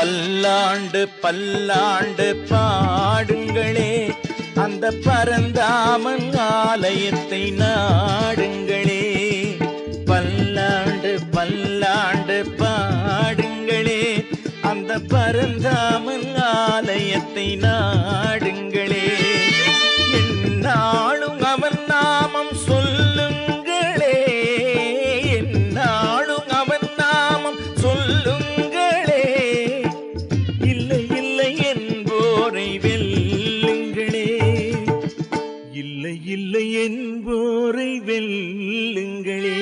பல்லாண்டு பல்லாண்டு பாடுங்களே. அந்த பரந்தாமன் ஆலயத்தை நாடுங்களே. பல்லாண்டு பல்லாண்டு பாடுங்களே. அந்த பரந்தாமன் ஆலயத்தை நாடுங்களே என்போரை வெல்லுங்களே.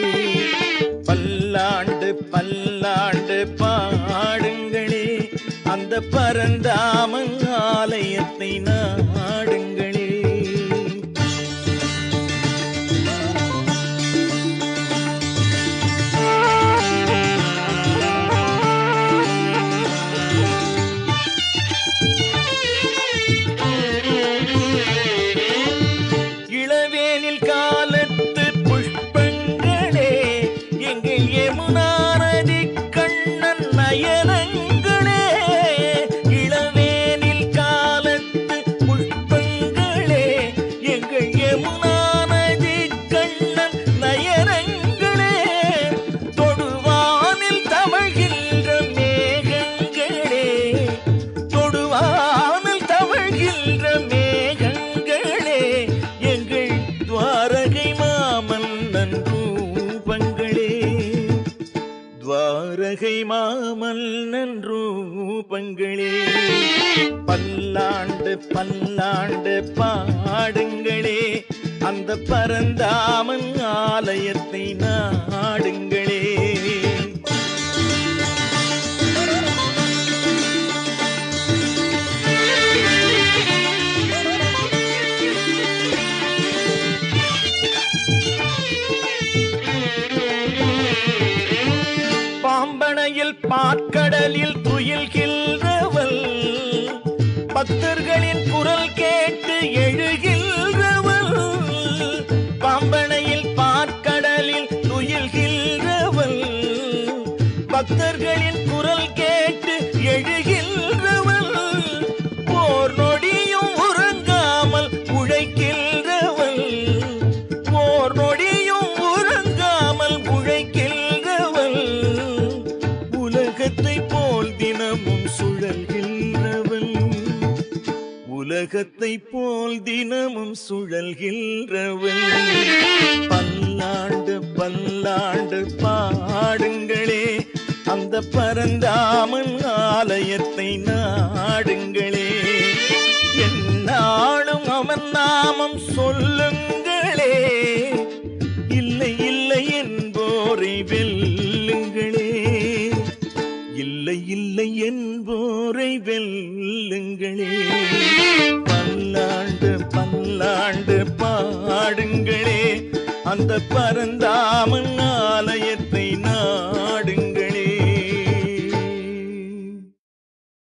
பல்லாண்டு பல்லாண்டு பாடுங்களே. அந்த பரந்தாமன் ஆலயத்தை நாடுங்களே. ரூபங்களே. பல்லாண்டு பல்லாண்டு பாடுங்களே. அந்த பரந்தாமன் ஆலயத்தை நாடுங்களே. பாம்பனையில் பாற்கடலில் துயில்கின்றவள் உலகத்தை போல் தினமும் சுழல்கின்றவள். பல்லாண்டு பல்லாண்டு பாடுங்களே அந்த பரந்தாமன் ஆலயத்தை நாடுங்களே. என் என்னாலும் அவன் நாமம் சொல்லுங்கள் என்போரை வெல்லுங்களே. பல்லாண்டு பல்லாண்டு பாடுங்களே. அந்த பரந்தாமன் ஆலயத்தை நாடுங்க.